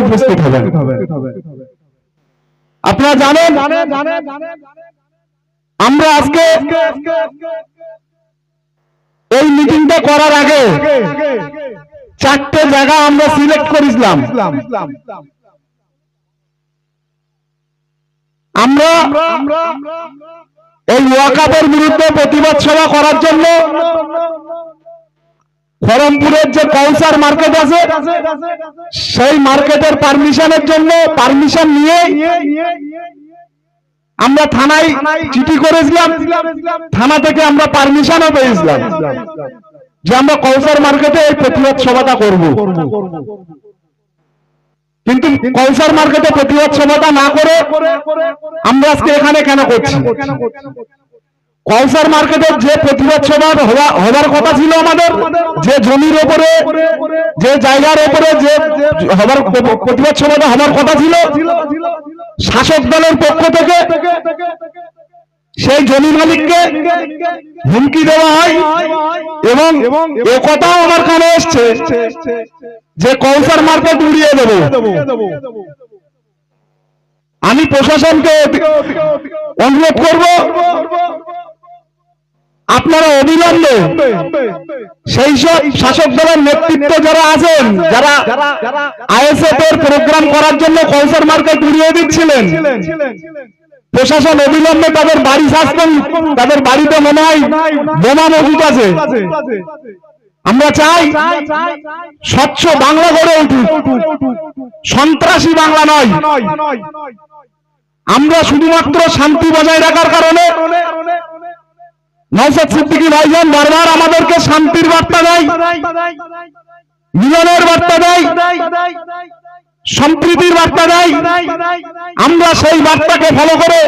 উপস্থিত হবেন। আপনারা জানেন, আমরা আজকে এই মিটিংটা করার আগে চারটে জায়গা আমরা সিলেক্ট করেছিলাম। আমরা এই ওয়াকাপের বিরুদ্ধে প্রতিবাদ সভা করার জন্য খরমপুরের যে কৌসার মার্কেট আছে, সেই মার্কেটের পারমিশনের জন্য পারমিশন নিয়ে আমরা থানায় চিঠি করেছিলাম। থানা থেকে আমরা পারমিশনও পেয়েছিলাম যে আমরা কৌসার মার্কেটে এই প্রতিবাদ সভাটা করব। কিন্তু কৌসার মার্কেটে প্রতিবাদ সভাটা না করে আমরা আজকে এখানে কেন করছি? কলসার মার্কেটের যে প্রতিবাদ সভা হবার কথা ছিল আমাদের, যে জমির ওপরে, যে জায়গার ওপরে যে হবার প্রতিবাদ সভাটা হবার কথা ছিল, শাসক দলের পক্ষ থেকে সেই জমি মালিককে হুমকি দেওয়া হয় এবং এ কথাও আমার কানে এসছে যে কলসার মার্কেট উড়িয়ে দেবো। আমি প্রশাসনকে অনুরোধ করব আপনারা অবিলম্বে সেই সব শাসক দলের নেতৃত্ব যারা আছেন, যারা আইএসএফ এর প্রোগ্রাম করার জন্য কলসার মার্কেট উড়িয়ে দিচ্ছিলেন, প্রশাসন অবিলম্বে তাদের বাড়ি শাসন তাদের বাড়িতে মনে হয় বোমা মজুদ আছে। আমরা চাই স্বচ্ছ বাংলা গড়ে উঠুক, সন্ত্রাসী বাংলা নয়। আমরা শুধুমাত্র শান্তি বজায় রাখার কারণে নৌসাদ সিদ্দিকী ভাইজান বারবার আমাদেরকে শান্তির বার্তা দেয়। মিলনের বার্তা দেয়। সম্প্রীতির বার্তা দেয়। আমরা সেই বার্তাকে ফলো করে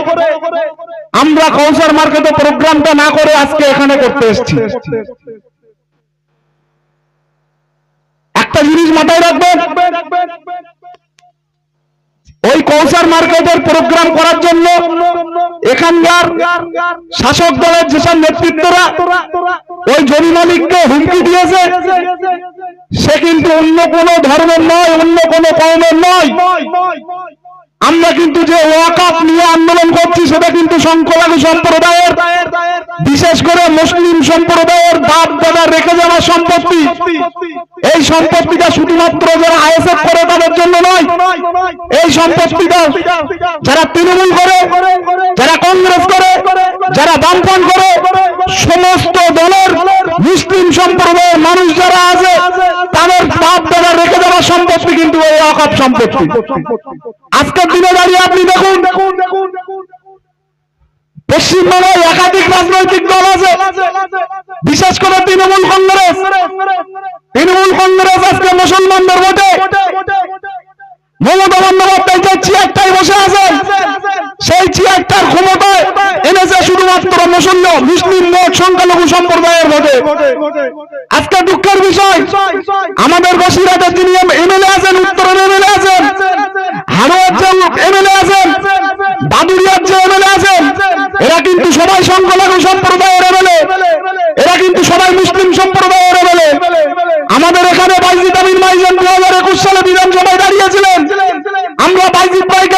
আমরা কৌসার মার্কেটে প্রোগ্রামটা না করে আজকে এখানে করতে এসেছি। একটা জিনিস মাথায় রাখবেন কৌসার মার্কেটের প্রোগ্রাম করার জন্য এখানকার শাসক দলের যেসব নেতৃত্বরা ওই জমি মালিককে হুমকি দিয়েছে, সে কিন্তু অন্য কোনো ধর্মের নয়, অন্য কোনো কর্মের নয়। আমরা কিন্তু যে ওয়াকাপ নিয়ে আন্দোলন করছি, সেটা কিন্তু সংখ্যালঘু সম্প্রদায়ের। বিশেষ করে মুসলিম সম্প্রদায়ের বাপ দাদা রেখে যাওয়া সম্পত্তি। এই সম্পত্তিটা শুধুমাত্র যারা আইএসএফ করে, তাদের জন্য নয়। এই সম্পত্তিটা যারা তৃণমূল করে, যারা কংগ্রেস করে, যারা বামপন করে, সমস্ত দলের মুসলিম সম্প্রদায়ের মানুষ যারা সম্পত্তি কিন্তু এই অকাপ সম্পত্তি। আজকের দিনে দাঁড়িয়ে আপনি দেখুন পশ্চিমবঙ্গে একাধিক রাজনৈতিক দল আছে, বিশেষ করে তৃণমূল কংগ্রেস। তৃণমূল কংগ্রেস আজকে মুসলমানদের ভোটে। মমতা বন্দ্যোপাধ্যায় যে চেয়ারটাই বসে আছেন, সেই চেয়ারটার ক্ষমতায় এনেছে শুধুমাত্র মুসলিম মুসলিম ভোট সংখ্যালঘু সম্প্রদায়ের ভোটে। আজকে দুঃখের বিষয়, আমাদের বসিরাতে যিনি এমএলএ আছেন, উত্তরের এমএলএ আছেন হাড়োয়ার যে এমএলএ আছেন বাদুরিয়ার যে এমএলএ আছেন, এরা কিন্তু সবাই সংখ্যালঘু সম্প্রদায়ের এমএলএ এরা কিন্তু সবাই মুসলিম সম্প্রদায়ের এমএলএ আমাদের এখানে বাইজিদ আমিন মাইজান দু হাজার একুশ সালে বিধানসভায় দাঁড়িয়েছিলেন। আমরা বাইজিদ ভাইকে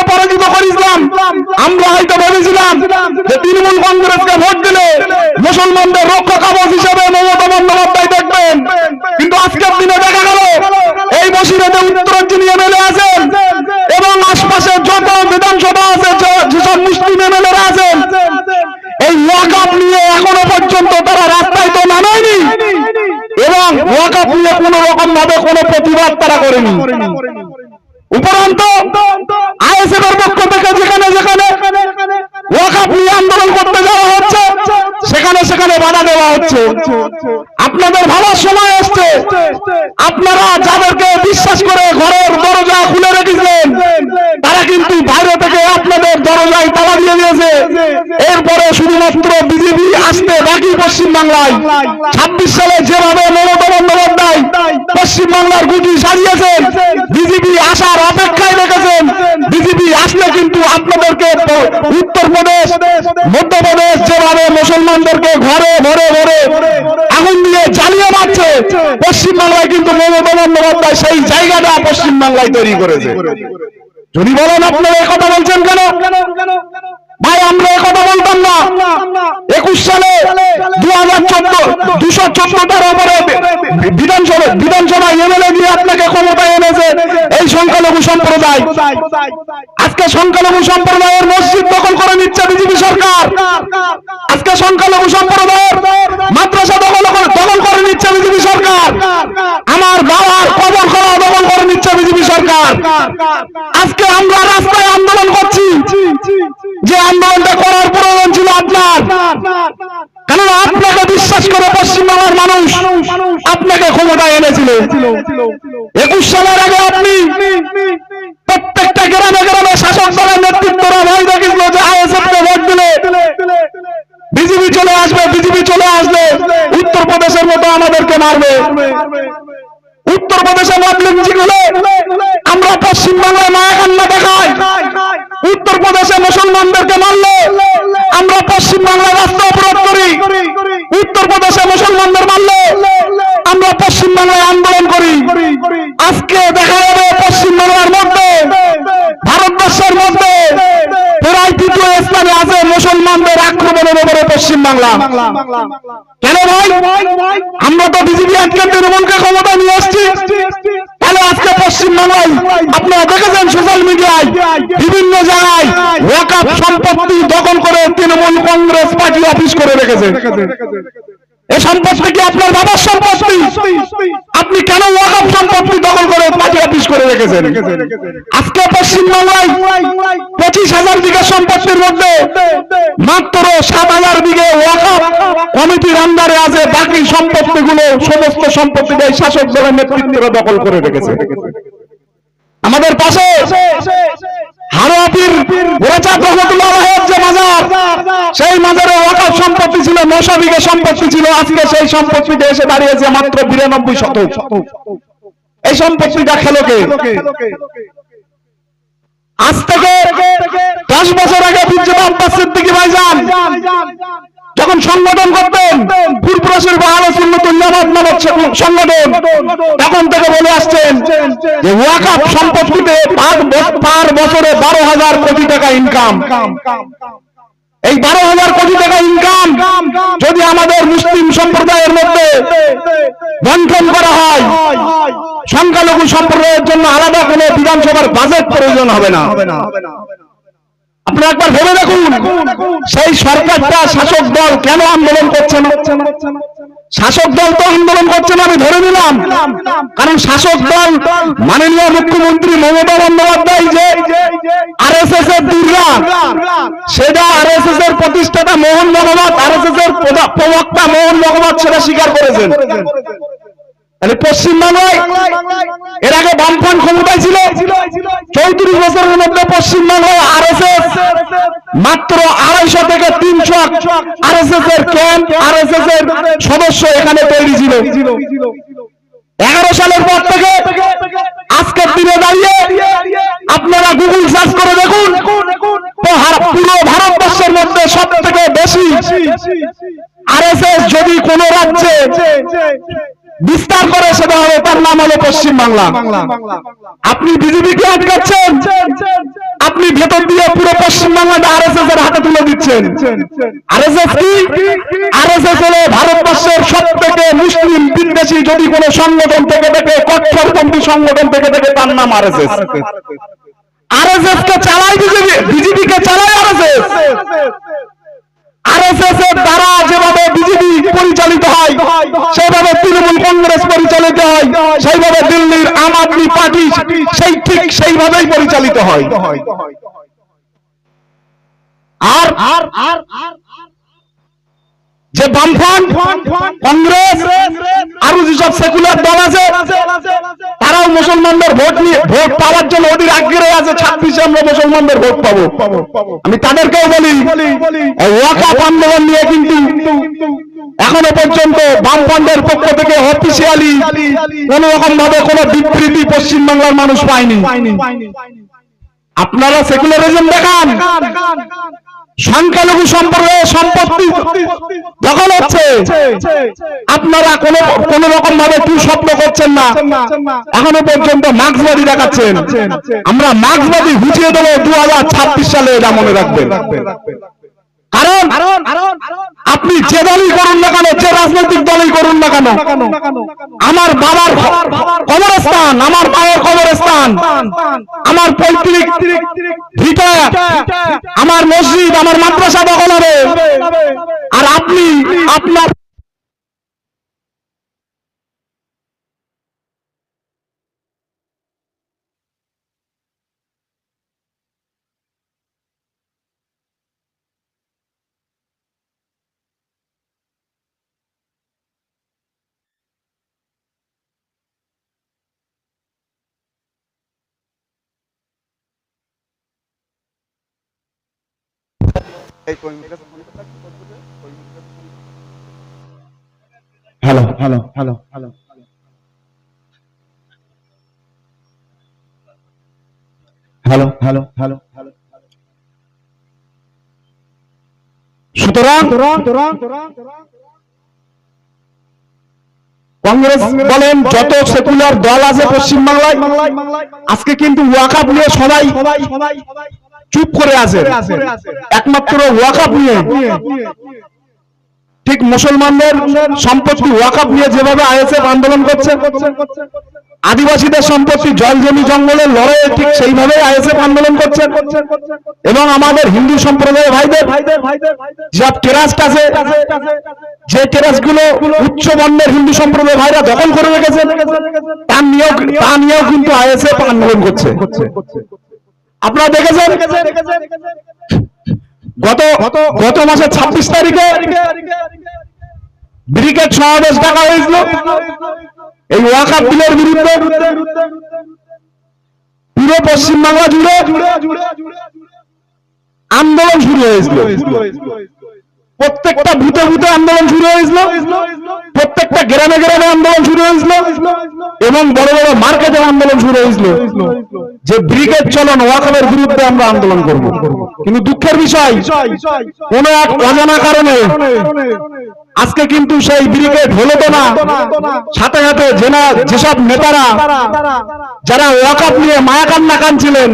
আমরা হয়তো ভেবেছিলাম যে তৃণমূল কংগ্রেসকে ভোট দিলে মুসলমানদের রক্ষা কবচ হিসেবে মমতা বন্দ্যোপাধ্যায় দেখবেন। কিন্তু আজকের দিনে দেখা গেল, এই বসিরাতে উত্তরের যিনি এমএলএ আছেন এবং আশপাশে যত বিধানসভা আছে যেসব মুসলিম এমএলএ আছেন, এই ওয়াকাপ নিয়ে এখনও পর্যন্ত তারা রাস্তায় তো নামেনি এবং ওয়াকাপ নিয়ে কোন রকম ভাবে কোনো প্রতিবাদ তারা করেনি। বাধা দেওয়া হচ্ছে। আপনাদের ভালো সময় আসছে আপনারা যাদেরকে বিশ্বাস করে ঘরের দরজা খুলে রেখেছিলেন, তারা কিন্তু বাইরে থেকে আপনাদের দরজায় তালা দিয়ে দিয়েছে। এরপরে শুধুমাত্র বিজেপি আসতে বাকি পশ্চিম বাংলায় ছাব্বিশ সালে যেভাবে মমতা বন্দ্যোপাধ্যায় পশ্চিম বাংলার গুটি সাজিয়েছেন, বিজেপি আসার অপেক্ষায় রেখেছেন। বিজেপি আসলে কিন্তু আপনাদেরকে উত্তরপ্রদেশ, মধ্যপ্রদেশ যেভাবে মুসলমানদেরকে ঘরে ঘরে ঘরে আগুন দিয়ে জ্বালিয়ে মারছে, পশ্চিমবাংলায় কিন্তু মমতা বন্দ্যোপাধ্যায় সেই জায়গাটা পশ্চিমবাংলায় তৈরি করেছে। যদি বলেন আপনারা কথা বলছেন কেন? ভাই, আমরা কথা বলতাম না। একুশ সালে দু হাজার চোদ্দ, দুশো চোদ্দটার উপরে বিধানসভা বিধানসভা এমএলএ দিয়ে আপনাকে ক্ষমতায় এনেছে। এই সংখ্যালঘু সম্প্রদায়। আজকে সংখ্যালঘু সম্প্রদায়ের মসজিদ দখল করে নিচ্ছে বিজেপি সরকার। আজকে সংখ্যালঘু সম্প্রদায়ের মাদ্রাসা দখল করে দখল করে নিচ্ছে বিজেপি সরকার আমার বাবার কবর করা দখল করে নিচ্ছে বিজেপি সরকার আজকে আমরা রাস্তায় আন্দোলন করছি যে আন্দোলনটা করার প্রয়োজন ছিল আপনার কেননা আপনাকে বিশ্বাস করে, পশ্চিমবাংলার মানুষ আপনাকে ক্ষমতায় এনেছিল। একুশ সালের আগে আপনি প্রত্যেকটা গ্রামে গ্রামে শাসক দলের নেতৃত্বরা ভয় দেখিয়েছিল যে আইএসএফকে ভোট দিলে বিজেপি চলে আসবে, বিজেপি চলে আসবে উত্তরপ্রদেশের মতো আমাদেরকে মারবে। উত্তরপ্রদেশে মতলিম হলে আমরা পশ্চিমবাংলায় মায়া উত্তরপ্রদেশে মুসলমানদেরকে মারলে আমরা পশ্চিমবাংলায় রাস্তা অবরোধ করি। উত্তরপ্রদেশে মুসলমানদের মারলে আমরা পশ্চিমবাংলায় আন্দোলন করি। আজকে দেখা যাবে পশ্চিমবাংলার মধ্যে, ভারতবর্ষের মধ্যে প্রায় তৃতীয় স্থানে আছে মুসলমানদের আক্রমণের উপরে পশ্চিমবাংলা। কেন ভাই? আমরা তো বিজেপি আজকে তৃণমূলকে ক্ষমতা নিয়ে আসছি। পশ্চিমবাংলায় আপনারা দেখেছেন সোশ্যাল মিডিয়ায় বিভিন্ন জায়গায় ওয়াকাপ সম্পত্তি দখল করে তৃণমূল কংগ্রেস পার্টি অফিস করে রেখেছে। এই সম্পত্তি কি আপনার বাবার সম্পত্তি? আপনি কেন ওয়াকাপ সম্পত্তি দখল করে পার্টি অফিস করে রেখেছেন? আজকে পঁচিশ হাজার বিঘা সম্পত্তির মধ্যে মাত্র সাত হাজার বিঘে ওয়াকাপ কমিটির আন্ডারে আছে, বাকি সম্পত্তিগুলো সমস্ত সম্পত্তি এই শাসক দলের নেতৃত্বরা দখল করে রেখেছে। আমাদের পাশে সেই মাজারে ওয়াকাফ সম্পত্তি ছিল, নশো বিঘে সম্পত্তি ছিল, আজকে সেই সম্পত্তিতে এসে দাঁড়িয়েছে মাত্র বিরানব্বই শতক। এই সম্পত্তিটা খেলো কে? আজ থেকে দশ বছর আগে আব্বাস সিদ্দিকী ভাইজান যখন সংগঠন করতেন ফুরপুরাসের সুন্নতুল্লাহাদ নামক সংগঠন, তখন থেকে বলে আসছেন যে ওয়াকাপ সম্পত্তিতে পার পার বছরে বারো হাজার কোটি টাকা ইনকাম এই বারো হাজার কোটি টাকা ইনকাম যদি আমাদের মুসলিম সম্প্রদায়ের মধ্যে বন্টন করা হয়, সংখ্যালঘু সম্প্রদায়ের জন্য আলাদা কোনো বিধানসভার বাজেট প্রয়োজন হবে না। আপনারা একবার ভেবে দেখুন, সেই সরকারটা শাসক দল কেন আন্দোলন করছে না? শাসক দল তো আন্দোলন করছে না, আমি ধরে নিলাম। কারণ শাসক দল মাননীয় মুখ্যমন্ত্রী মমতা বন্দ্যোপাধ্যায় যে আরএসএস এর দুর্গা সেটা আর এস এস এর প্রতিষ্ঠাতা মোহন ভগবত আর এস এস এর প্রবক্তা মোহন ভগবত সেটা স্বীকার করেছেন। তাহলে পশ্চিমবাংলায় এর আগে বামফ্রন্ট ক্ষমতায় ছিল। চৌত্রিশ বছরের মধ্যে পশ্চিমবাংলায় আরএসএস মাত্র আড়াইশো থেকে তিনশো আরএসএস এর ক্যাম্প আরএসএস এর সদস্য এখানে তৈরি ছিল। এগারো সালের পর থেকে আজকের দিনে দাঁড়িয়ে আপনারা গুগল সার্চ করে দেখুন। পুরো ভারতবর্ষের মধ্যে সব থেকে বেশি আরএসএস যদি কোন রাজ্যে বিস্তার করে সেটা হবে তার নাম হলো পশ্চিম বাংলা আপনি বিজেপিকে আটকাচ্ছেন? আপনি ভেতর দিয়ে পুরো পশ্চিম বাংলাটা আরএসএস এর হাতে তুলে দিচ্ছেন। আরএসএস কি? আরএসএস হলো ভারতবর্ষের সব থেকে মুসলিম বিদ্বেষী, যদি কোনো সংগঠন থেকে থাকে কট্টরপন্থী সংগঠন থেকে থাকে তার নাম আরএসএস আরএসএস কে চালায় বিজেপি বিজেপি কে চালায় আরএসএস আরএসএস এর দ্বারা যেভাবে বিজেপি পরিচালিত হয়, সেভাবে তৃণমূল কংগ্রেস পরিচালিত হয়, সেইভাবে দিল্লির আম আদমি পার্টি সেই ঠিক সেইভাবেই পরিচালিত হয়। আর যে বামফ্রন্ট, কংগ্রেস, আরও যেসব সেকুলার দল আছে, তারাও মুসলমানদের ভোট নিয়ে ভোট পাওয়ার জন্য অধীর আগ্রহে আছে, ছাব্বিশে আমরা মুসলমানদের ভোট পাবো। আমি তাদেরকেও বলি ওয়াকাপ আন্দোলন নিয়ে কিন্তু এখনও পর্যন্ত বামফ্রন্টের পক্ষ অফিসিয়ালি কোন রকম ভাবে কোন বিবৃতি পশ্চিমবাংলার মানুষ পায়নি? আপনারা সেকুলারিজম দেখান। সংখ্যালঘু সম্প্রদায়ের সম্পত্তি দখল হচ্ছে। আপনারা কোনো কোন রকম ভাবে কি স্বপ্ন করছেন না। এখনও পর্যন্ত মার্ক্সবাদী দেখাচ্ছেন। আমরা মার্ক্সবাদী ঘুচিয়ে দেবো দু হাজার ছাব্বিশ সালে এটা মনে রাখবেন। কারণ আপনি যে দলই করুন না কেন যে রাজনৈতিক দলই করুন না কেন আমার বাবার কবরস্থান আমার মায়ের কবরস্থান আমার পৈতৃক আমার মসজিদ আমার মাদ্রাসা দখল হবে। আর আপনি আপনার এই কর্মীর কাছে ফোন করতে লাগবে, করতে হবে, কর্মীর কাছে ফোন করতে হবে। Hello hello hello hello hello hello hello hello সুতরাং কংগ্রেস বলেন যত সেকুলার দল আছে পশ্চিমবাংলায় আজকে কিন্তু ওয়াকাপ নিয়ে সবাই চুপ করে আছে একমাত্র ওয়াকাপ নিয়ে। ঠিক মুসলমানদের সম্পত্তি ওয়াকাপ নিয়ে যেভাবে আইএসএফ আন্দোলন করছে আদিবাসীদের সম্পত্তি জল জমি জঙ্গলের লড়াইয়ে ঠিক সেইভাবে আইএসএফ আন্দোলন করছে। এবং আমাদের হিন্দু সম্প্রদায়ের ভাইদের যা ট্রাস্ট আছে যে ট্রাস্টগুলো উচ্চ বর্ণের হিন্দু সম্প্রদায়ের ভাইরা দখল করে রেখেছে তা নিয়েও তা নিয়েও কিন্তু আইএসএফ আন্দোলন করছে। আপনারা দেখেছেন? গত গত মাসের ছাব্বিশ তারিখে ব্রিগেড সমাবেশ ডাকা হয়েছিল। এই ওয়াকা বিলের বিরুদ্ধে পুরো পশ্চিমবাংলা জুড়ে আন্দোলন শুরু হয়েছিল। প্রত্যেকটা ভূতে ভূতে আন্দোলন শুরু হয়েছিল। প্রত্যেকটা গ্রামে গ্রামে আন্দোলন শুরু হয়েছিল। এবং বড় বড় মার্কেটের আন্দোলন শুরু হয়েছিল। যে ব্রিগেড চলন ওয়াকাবের বিরুদ্ধে আমরা আন্দোলন করব। কিন্তু দুঃখের বিষয়, কোন এক অজানা কারণে আজকে কিন্তু সেই ব্রিগেড হলো তো না। সাথে সাথে জেনা যেসব নেতারা, যারা ওয়াকাপ নিয়ে মায়াকান্না কানছিলেন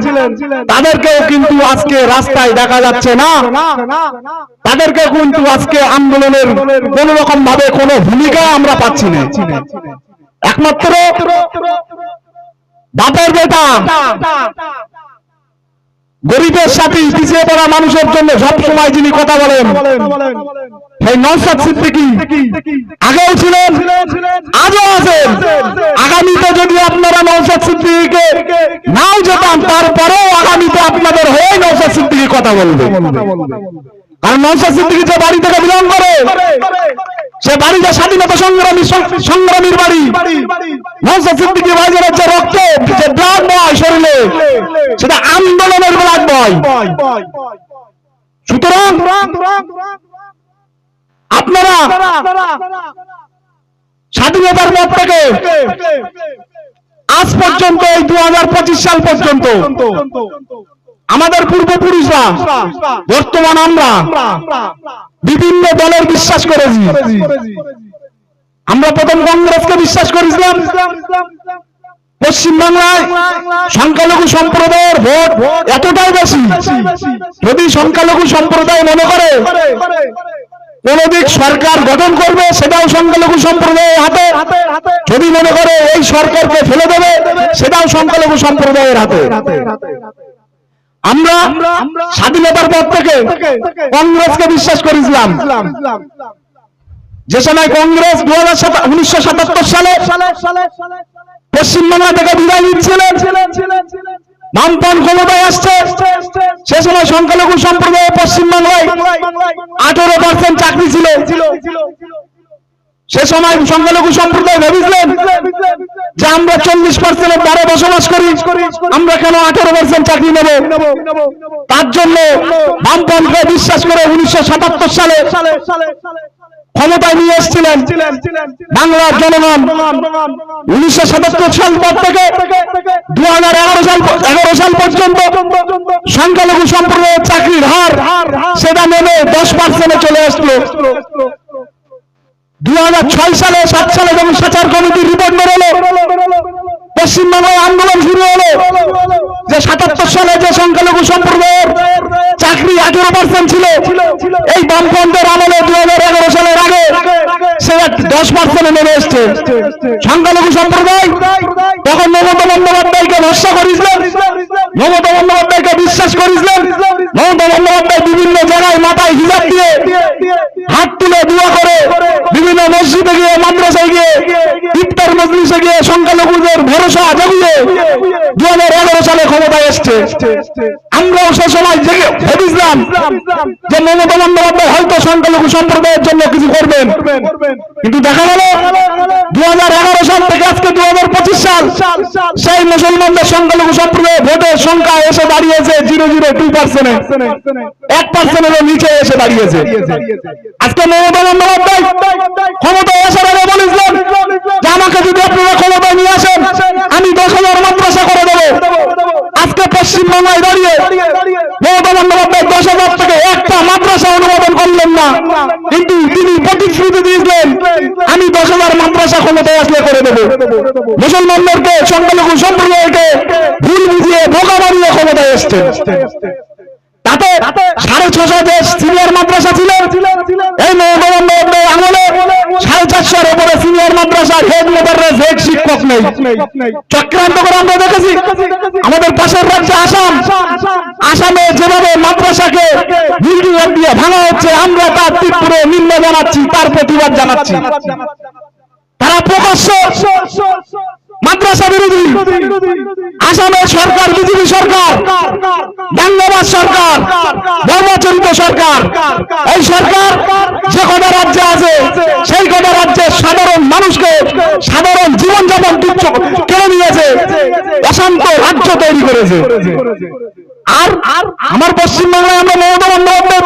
তাদেরকেও কিন্তু আজকে রাস্তায় দেখা যাচ্ছে না। তাদেরকে কিন্তু আজকে আন্দোলনের কোন রকম ভাবে কোনো ভূমিকা আমরা পাচ্ছি না। একমাত্র বাপের বেটা, গরিবের সাথে পিছিয়ে পড়া মানুষের জন্য সবসময় যিনি কথা বলেন সেই নৌসাদ সিদ্দিকি। আগেও ছিলেন, আজও আছেন। আগামীতে যদি আপনারা নৌসাদ সিদ্দিকিকে নাও যেতাম তারপরেও আগামীতে আপনাদের হয়ে নৌসাদ সিদ্দিকি কথা বলবে। কারণ নৌসাদ সিদ্দিকি যে বাড়ি থেকে বিলং করে, সে বাড়ি যে স্বাধীনতা সংগ্রামী সংগ্রামীর বাড়ি। নৌসাদ সিদ্দিকি ভাইজানের যে রক্ত, যে ব্লাড বয় শরীরে, সেটা আন্দোলনের ব্লাড বয়। সুতরাং আপনারা স্বাধীনতার পর থেকে আজ পর্যন্ত এই দু সাল পর্যন্ত আমাদের পূর্বপুরুষরা, বর্তমান আমরা বিভিন্ন দলের বিশ্বাস করেছি। আমরা প্রথম কংগ্রেসকে বিশ্বাস করেছিলাম। পশ্চিমবাংলায় সংখ্যালঘু সম্প্রদায়ের ভোট এতটাই বেশি। যদি সংখ্যালঘু সম্প্রদায় মনে করে কোন দিক সরকার গঠন করবে, সেটাও সংখ্যালঘু সম্প্রদায়ের হাতে। যদি মনে করে এই সরকারকে ফেলে দেবে, সেটাও সংখ্যালঘু সম্প্রদায়ের হাতে। আমরা স্বাধীনতার পর থেকে কংগ্রেসকে বিশ্বাস করেছিলাম যে সময় কংগ্রেস দু হাজার উনিশশো সাতাত্তর সালে পশ্চিমবাংলা থেকে বিদায় নিচ্ছিলেন বামপন ক্ষমতায় আসছে। সে সময় সংখ্যালঘু সম্প্রদায় পশ্চিমবাংলায় আঠারো পার্সেন্ট চাকরি ছিল। সে সময় সংখ্যালঘু সম্প্রদায় ভেবেছিলেন যে আমরা চল্লিশ পার্সেন্টের দ্বারা বসবাস করি, আমরা কেন আঠারো পার্সেন্ট চাকরি নেব? তার জন্য বামপন্থকে বিশ্বাস করে উনিশশো সাতাত্তর সালে ক্ষমতায় নিয়ে এসেছিলেন বাংলার জনগণ উনিশশো সাতাত্তর সাল পর থেকে দু হাজার এগারো সাল এগারো সাল পর্যন্ত সংখ্যালঘু সম্প্রদায়ের চাকরির হার সেটা নেমে দশ পার্সেন্টে চলে আসলো। দু হাজার ছয় সালে, সাত সালে যখন সাচার কমিটির রিপোর্ট বেরোলো পশ্চিমবঙ্গে আন্দোলন শুরু হলো। যে সাতাত্তর সালে যে সংখ্যালঘু সম্প্রদায়ের চাকরি আঠেরো পার্সেন্ট ছিল, এই বামফ্রন্টের আমলে দু হাজার এগারো সালের আগে সেটা দশ পার্সেন্টে নেমে এসছে। সংখ্যালঘু সম্প্রদায় তখন মমতা বন্দ্যোপাধ্যায়কে ভরসা করেছিলেন, মমতা বন্দ্যোপাধ্যায়কে বিশ্বাস করেছিলেন, মমতা বন্দ্যোপাধ্যায় বিভিন্ন জায়গায় মাথায় হিজাব দিয়ে হাত তুলে দোয়া করে, বিভিন্ন মসজিদে গিয়ে, মাদ্রাসায় গিয়ে, ইফতার মজলিসে গিয়ে সংখ্যালঘুদের ভরসা জাগিয়ে দু হাজার এগারো সালে ক্ষমতায় এসছে। আমরাও সে সময় জেগে ভেবেছিলাম যে মমতা বন্দ্যোপাধ্যায় হয়তো সংখ্যালঘু সম্প্রদায়ের জন্য কিছু করবেন। কিন্তু দেখা গেল দু হাজার এগারো সাল থেকে আজকে দু হাজার পঁচিশ সাল সেই মুসলমানদের সংখ্যালঘু সম্প্রদায় ভোটের সংখ্যা এসে দাঁড়িয়েছে জিরো জিরো টু পার্সেন্টে। এক পার্সেন্টের নিচে এসে দাঁড়িয়েছে। আজকে মমতা বন্দ্যোপাধ্যায় ক্ষমতায় আগে বলেছিলেন যে আমাকে যদি আপনারা ক্ষমতায় নিয়ে আসেন আমি দশ হাজার মাদ্রাসা করে দেবো আজকে পশ্চিমবঙ্গায় দাঁড়িয়ে দশ হাজার থেকে একটা মাদ্রাসা অনুমোদন করলেন না। কিন্তু তিনি প্রতিশ্রুতি দিয়েছিলেন, আমি দশ হাজার মাদ্রাসা ক্ষমতায় আসলে করে দেবো। মুসলমানদেরকে, সংখ্যালঘু সম্প্রদায়কে ভুল বুঝিয়ে বোকা বানিয়ে ক্ষমতায় এসছে তাতে সাড়ে ছশো যে সিনিয়র মাদ্রাসা ছিল, এই চারশোর উপরে সিনিয়র মাদ্রাসার হেড মোদারের হেড শিক্ষক নেই। চক্রান্ত করে আমরা দেখেছি, আমাদের পাশের রাজ্যে আসাম। আসামে যেভাবে মাদ্রাসাকে বিল্ডিং দিয়ে ভাঙা হচ্ছে, আমরা তার তীব্র নিম্ন জানাচ্ছি, তার প্রতিবাদ জানাচ্ছি। তারা প্রকাশ্য মাদ্রাসা বিরোধী। আসামের সরকার, বিজেপি সরকার বাংলাবাদ সরকার ধর্মচরিত সরকার। এই সরকার যে কটা রাজ্যে আছে, সেই কটা রাজ্যের সাধারণ মানুষকে সাধারণ জীবনযাপন তুচ্ছ কেড়ে নিয়েছে, অশান্ত রাজ্য তৈরি করেছে। আর আমার পশ্চিমবাংলায় আমরা মমতা